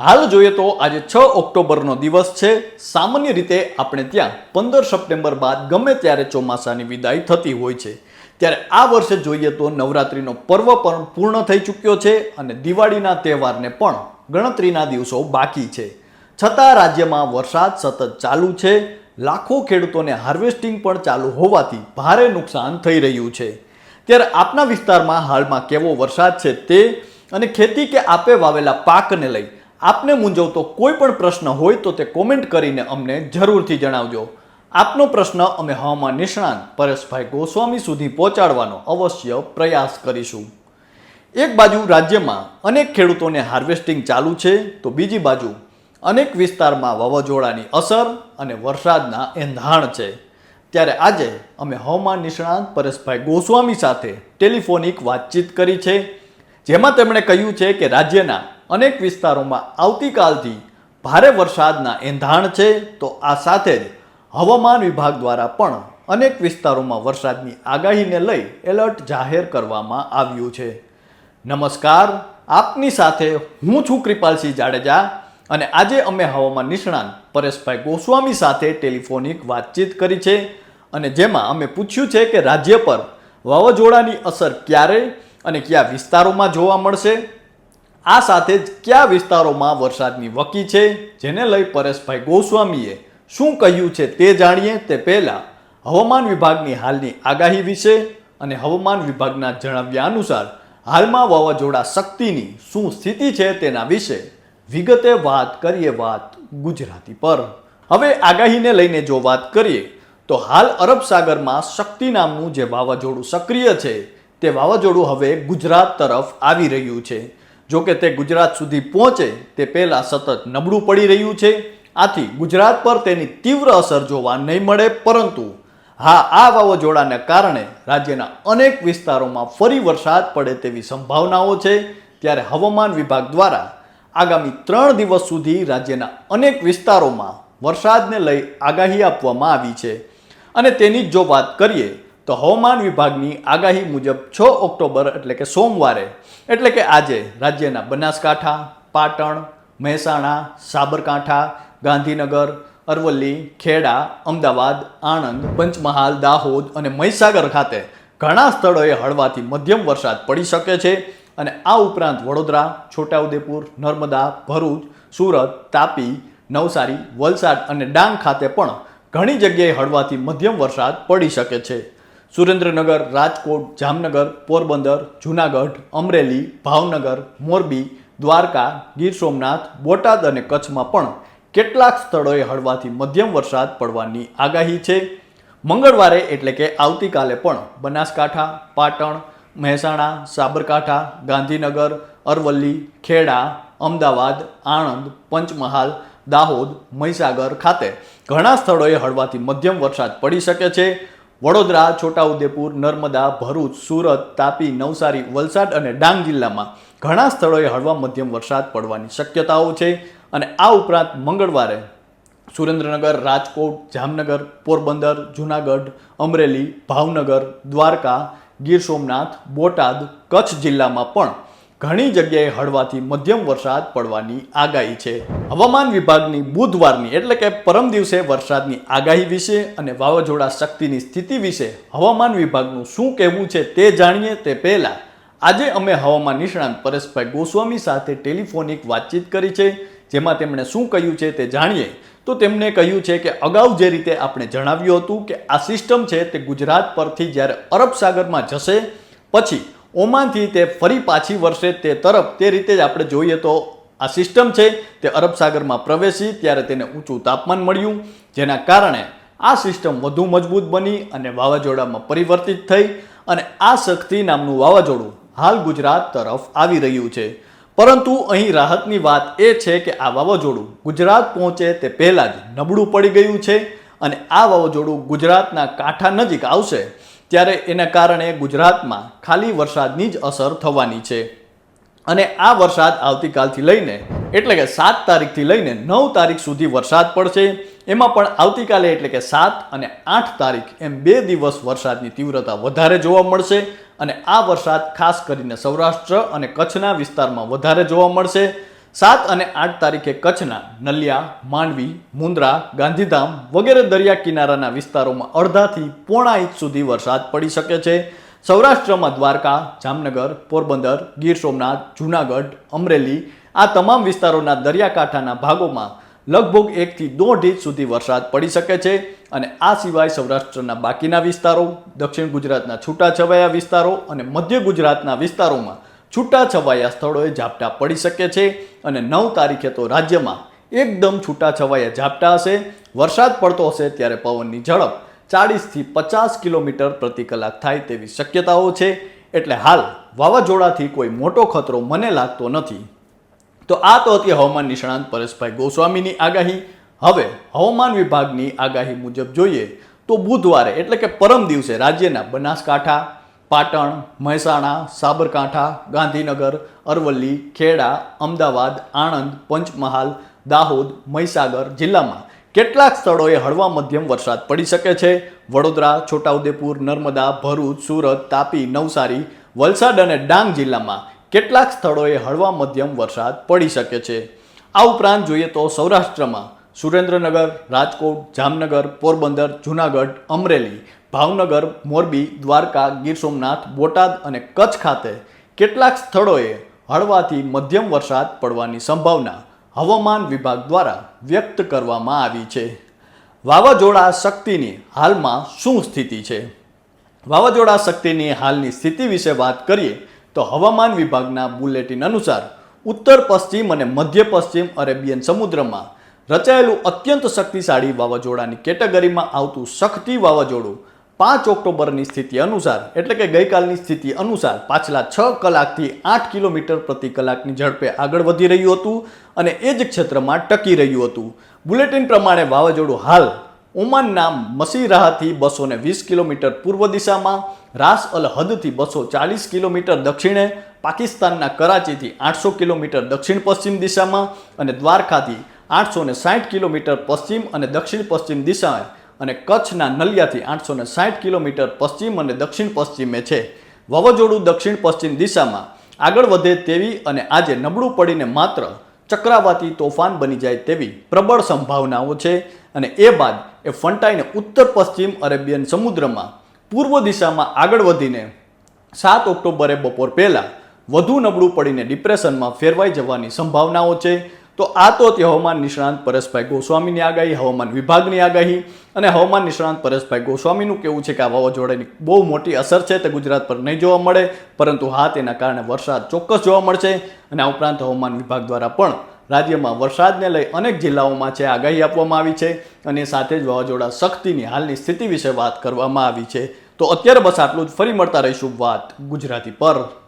હાલ જોઈએ તો આજે છ ઓક્ટોબરનો દિવસ છે. સામાન્ય રીતે આપણે ત્યાં પંદર સપ્ટેમ્બર બાદ ગમે ત્યારે ચોમાસાની વિદાય થતી હોય છે. ત્યારે આ વર્ષે જોઈએ તો નવરાત્રિનો પર્વ પણ પૂર્ણ થઈ ચૂક્યો છે અને દિવાળીના તહેવારને પણ ગણતરીના દિવસો બાકી છે. છતાં રાજ્યમાં વરસાદ સતત ચાલુ છે. લાખો ખેડૂતોને હાર્વેસ્ટિંગ પણ ચાલુ હોવાથી ભારે નુકસાન થઈ રહ્યું છે. ત્યારે આપના વિસ્તારમાં હાલમાં કેવો વરસાદ છે તે અને ખેતી કે આપે વાવેલા પાકને લઈ આપને મૂંઝવતો કોઈ પણ પ્રશ્ન હોય તો તે કોમેન્ટ કરીને અમને જરૂરથી જણાવજો. આપનો પ્રશ્ન અમે હવામાન નિષ્ણાંત પરેશભાઈ ગોસ્વામી સુધી પહોંચાડવાનો અવશ્ય પ્રયાસ કરીશું. એક બાજુ રાજ્યમાં અનેક ખેડૂતોને હાર્વેસ્ટિંગ ચાલુ છે, તો બીજી બાજુ અનેક વિસ્તારમાં વાવાઝોડાની અસર અને વરસાદના એંધાણ છે. ત્યારે આજે અમે હવામાન નિષ્ણાંત પરેશભાઈ ગોસ્વામી સાથે ટેલિફોનિક વાતચીત કરી છે, જેમાં તેમણે કહ્યું છે કે રાજ્યના અનેક વિસ્તારોમાં આવતીકાલથી ભારે વરસાદના એંધાણ છે, તો આ સાથે જ હવામાન વિભાગ દ્વારા પણ અનેક વિસ્તારોમાં વરસાદની આગાહીને લઈ એલર્ટ જાહેર કરવામાં આવ્યું છે. નમસ્કાર, આપની સાથે હું છું કૃપાલસિંહ જાડેજા અને આજે અમે હવામાન નિષ્ણાંત પરેશભાઈ ગોસ્વામી સાથે ટેલિફોનિક વાતચીત કરી છે અને જેમાં અમે પૂછ્યું છે કે રાજ્ય પર વાવાઝોડાની અસર ક્યારે અને કયા વિસ્તારોમાં જોવા મળશે? આ સાથે જ કયા વિસ્તારોમાં વરસાદની વકી છે, જેને લઈ પરેશભાઈ ગોસ્વામીએ શું કહ્યું છે તે જાણીએ તે પહેલાં હવામાન વિભાગની હાલની આગાહી વિશે અને હવામાન વિભાગના જણાવ્યા અનુસાર હાલમાં વાવાઝોડા શક્તિની શું સ્થિતિ છે તેના વિશે વિગતે વાત કરીએ વાત ગુજરાતી પર. હવે આગાહીને લઈને જો વાત કરીએ, તો હાલ અરબ સાગરમાં શક્તિ નામનું જે વાવાઝોડું સક્રિય છે, તે વાવાઝોડું હવે ગુજરાત તરફ આવી રહ્યું છે. જો કે તે ગુજરાત સુધી પહોંચે તે પહેલાં સતત નબળું પડી રહ્યું છે. આથી ગુજરાત પર તેની તીવ્ર અસર જોવા નહીં મળે, પરંતુ હા, આ વાવાઝોડાને કારણે રાજ્યના અનેક વિસ્તારોમાં ફરી વરસાદ પડે તેવી સંભાવનાઓ છે. ત્યારે હવામાન વિભાગ દ્વારા આગામી ત્રણ દિવસ સુધી રાજ્યના અનેક વિસ્તારોમાં વરસાદને લઈ આગાહી આપવામાં આવી છે. અને તેની જો વાત કરીએ તો હવામાન વિભાગની આગાહી મુજબ છ ઓક્ટોબર એટલે કે સોમવારે, એટલે કે આજે રાજ્યના બનાસકાંઠા, પાટણ, મહેસાણા, સાબરકાંઠા, ગાંધીનગર, અરવલ્લી, ખેડા, અમદાવાદ, આણંદ, પંચમહાલ, દાહોદ અને મહીસાગર ખાતે ઘણા સ્થળોએ હળવાથી મધ્યમ વરસાદ પડી શકે છે અને આ ઉપરાંત વડોદરા, છોટાઉદેપુર, નર્મદા, ભરૂચ, સુરત, તાપી, નવસારી, વલસાડ અને ડાંગ ખાતે પણ ઘણી જગ્યાએ હળવાથી મધ્યમ વરસાદ પડી શકે છે. સુરેન્દ્રનગર, રાજકોટ, જામનગર, પોરબંદર, જૂનાગઢ, અમરેલી, ભાવનગર, મોરબી, દ્વારકા, ગીર સોમનાથ, બોટાદ અને કચ્છમાં પણ કેટલાક સ્થળોએ હળવાથી મધ્યમ વરસાદ પડવાની આગાહી છે. મંગળવારે એટલે કે આવતીકાલે પણ બનાસકાંઠા, પાટણ, મહેસાણા, સાબરકાંઠા, ગાંધીનગર, અરવલ્લી, ખેડા, અમદાવાદ, આણંદ, પંચમહાલ, દાહોદ, મહીસાગર ખાતે ઘણા સ્થળોએ હળવાથી મધ્યમ વરસાદ પડી શકે છે. વડોદરા, છોટાઉદેપુર, નર્મદા, ભરૂચ, સુરત, તાપી, નવસારી, વલસાડ અને ડાંગ જિલ્લામાં ઘણા સ્થળોએ હળવા મધ્યમ વરસાદ પડવાની શક્યતાઓ છે અને આ ઉપરાંત મંગળવારે સુરેન્દ્રનગર, રાજકોટ, જામનગર, પોરબંદર, જૂનાગઢ, અમરેલી, ભાવનગર, દ્વારકા, ગીર સોમનાથ, બોટાદ, કચ્છ જિલ્લામાં પણ ઘણી જગ્યાએ હળવાથી મધ્યમ વરસાદ પડવાની આગાહી છે. હવામાન વિભાગની બુધવારની એટલે કે પરમ દિવસે વરસાદની આગાહી વિશે અને વાવાઝોડા શક્તિની સ્થિતિ વિશે હવામાન વિભાગનું શું કહેવું છે તે જાણીએ તે પહેલાં આજે અમે હવામાન નિષ્ણાંત પરેશભાઈ ગોસ્વામી સાથે ટેલિફોનિક વાતચીત કરી છે. જેમાં તેમણે શું કહ્યું છે તે જાણીએ. તો તેમણે કહ્યું છે કે અગાઉ જે રીતે આપણે જણાવ્યું હતું કે આ સિસ્ટમ છે તે ગુજરાત પરથી જ્યારે અરબ સાગરમાં જશે, પછી ઓમાનથી તે ફરી પાછી વરસે તે તરફ. તે રીતે જ આપણે જોઈએ તો આ સિસ્ટમ છે, તે અરબ સાગરમાં પ્રવેશી ત્યારે તેને ઊંચું તાપમાન મળ્યું, જેના કારણે આ સિસ્ટમ વધુ મજબૂત બની અને વાવાઝોડામાં પરિવર્તિત થઈ અને આ શક્તિ નામનું વાવાઝોડું હાલ ગુજરાત તરફ આવી રહ્યું છે. પરંતુ અહીં રાહતની વાત એ છે કે આ વાવાઝોડું ગુજરાત પહોંચે તે પહેલાં જ નબળું પડી ગયું છે અને આ વાવાઝોડું ગુજરાતના કાંઠા નજીક આવશે. ત્યારે એના કારણે ગુજરાતમાં ખાલી વરસાદની જ અસર થવાની છે. અને આ વરસાદ આવતીકાલથી લઈને, એટલે કે સાત તારીખથી લઈને નવ તારીખ સુધી વરસાદ પડશે. એમાં પણ આવતીકાલે એટલે કે સાત અને આઠ તારીખ એમ બે દિવસ વરસાદની તીવ્રતા વધારે જોવા મળશે અને આ વરસાદ ખાસ કરીને સૌરાષ્ટ્ર અને કચ્છના વિસ્તારમાં વધારે જોવા મળશે. સાત અને આઠ તારીખે કચ્છના નલિયા, માંડવી, મુંદ્રા, ગાંધીધામ વગેરે દરિયા કિનારાના વિસ્તારોમાં અડધાથી પોણા ઇંચ સુધી વરસાદ પડી શકે છે. સૌરાષ્ટ્રમાં દ્વારકા, જામનગર, પોરબંદર, ગીર સોમનાથ, જૂનાગઢ, અમરેલી આ તમામ વિસ્તારોના દરિયાકાંઠાના ભાગોમાં લગભગ એકથી દોઢ ઇંચ સુધી વરસાદ પડી શકે છે અને આ સિવાય સૌરાષ્ટ્રના બાકીના વિસ્તારો, દક્ષિણ ગુજરાતના છૂટાછવાયા વિસ્તારો અને મધ્ય ગુજરાતના વિસ્તારોમાં છૂટાછવાયા સ્થળોએ ઝાપટા પડી શકે છે અને નવ તારીખે તો રાજ્યમાં એકદમ છૂટાછવાયા ઝાપટા હશે. વરસાદ પડતો હશે ત્યારે પવનની ઝડપ ચાળીસથી પચાસ કિલોમીટર પ્રતિ કલાક થાય તેવી શક્યતાઓ છે. એટલે હાલ વાવાઝોડાથી કોઈ મોટો ખતરો મને લાગતો નથી. તો આ તો હતી હવામાન નિષ્ણાંત પરેશભાઈ ગોસ્વામીની આગાહી. હવે હવામાન વિભાગની આગાહી મુજબ જોઈએ તો બુધવારે એટલે કે પરમ દિવસે રાજ્યના બનાસકાંઠા પાટણ, મહેસાણા, સાબરકાંઠા, ગાંધીનગર, અરવલ્લી, ખેડા, અમદાવાદ, આણંદ, પંચમહાલ, દાહોદ, મહીસાગર જિલ્લામાં કેટલાક સ્થળોએ હળવા મધ્યમ વરસાદ પડી શકે છે. વડોદરા, છોટાઉદેપુર, નર્મદા, ભરૂચ, સુરત, તાપી, નવસારી, વલસાડ અને ડાંગ જિલ્લામાં કેટલાક સ્થળોએ હળવા મધ્યમ વરસાદ પડી શકે છે. આ ઉપરાંત જોઈએ તો સૌરાષ્ટ્રમાં સુરેન્દ્રનગર, રાજકોટ, જામનગર, પોરબંદર, જૂનાગઢ, અમરેલી ભાવનગર, મોરબી, દ્વારકા, ગીર સોમનાથ, બોટાદ અને કચ્છ ખાતે કેટલાક સ્થળોએ હળવાથી મધ્યમ વરસાદ પડવાની સંભાવના હવામાન વિભાગ દ્વારા વ્યક્ત કરવામાં આવી છે. વાવાઝોડા શક્તિની હાલમાં શું સ્થિતિ છે? વાવાઝોડા શક્તિની હાલની સ્થિતિ વિશે વાત કરીએ તો હવામાન વિભાગના બુલેટિન અનુસાર ઉત્તર પશ્ચિમ અને મધ્ય પશ્ચિમ અરેબિયન સમુદ્રમાં રચાયેલું અત્યંત શક્તિશાળી વાવાઝોડાની કેટેગરીમાં આવતું શક્તિ વાવાઝોડું પાંચ ઓક્ટોબરની સ્થિતિ અનુસાર, એટલે કે ગઈકાલની સ્થિતિ અનુસાર પાછલા છ કલાકથી આઠ કિલોમીટર પ્રતિ કલાકની ઝડપે આગળ વધી રહ્યું હતું અને એ જ ક્ષેત્રમાં ટકી રહ્યું હતું. બુલેટિન પ્રમાણે વાવાઝોડું હાલ ઓમાનના મસીરાહથી બસો ને વીસ કિલોમીટર પૂર્વ દિશામાં, રાસ અલ હદથી બસો ચાલીસ કિલોમીટર દક્ષિણે, પાકિસ્તાનના કરાચીથી આઠસો કિલોમીટર દક્ષિણ પશ્ચિમ દિશામાં અને દ્વારકાથી આઠસો ને સાઠ કિલોમીટર પશ્ચિમ અને દક્ષિણ પશ્ચિમ દિશાએ અને કચ્છના નલિયાથી આઠસો ને સાઠ કિલોમીટર પશ્ચિમ અને દક્ષિણ પશ્ચિમે છે. વાવાઝોડું દક્ષિણ પશ્ચિમ દિશામાં આગળ વધે તેવી અને આજે નબળું પડીને માત્ર ચક્રાવાતી તોફાન બની જાય તેવી પ્રબળ સંભાવનાઓ છે અને એ બાદ એ ફંટાઈને ઉત્તર પશ્ચિમ અરેબિયન સમુદ્રમાં પૂર્વ દિશામાં આગળ વધીને સાત ઓક્ટોબરે બપોર પહેલાં વધુ નબળું પડીને ડિપ્રેશનમાં ફેરવાઈ જવાની સંભાવનાઓ છે. તો આ તો તે હવામાન નિષ્ણાંત પરેશભાઈ ગોસ્વામીની આગાહી, હવામાન વિભાગની આગાહી અને હવામાન નિષ્ણાંત પરેશભાઈ ગોસ્વામીનું કેવું છે કે આ વાવાઝોડાની બહુ મોટી અસર છે તે ગુજરાત પર નહીં જોવા મળે, પરંતુ હા, તેના કારણે વરસાદ ચોક્કસ જોવા મળશે અને આ ઉપરાંત હવામાન વિભાગ દ્વારા પણ રાજ્યમાં વરસાદને લઈ અનેક જિલ્લાઓમાં છે આગાહી આપવામાં આવી છે અને સાથે જ વાવાઝોડા શક્તિની હાલની સ્થિતિ વિશે વાત કરવામાં આવી છે. તો અત્યારે બસ આટલું જ. ફરી મળતા રહીશું વાત ગુજરાતી પર.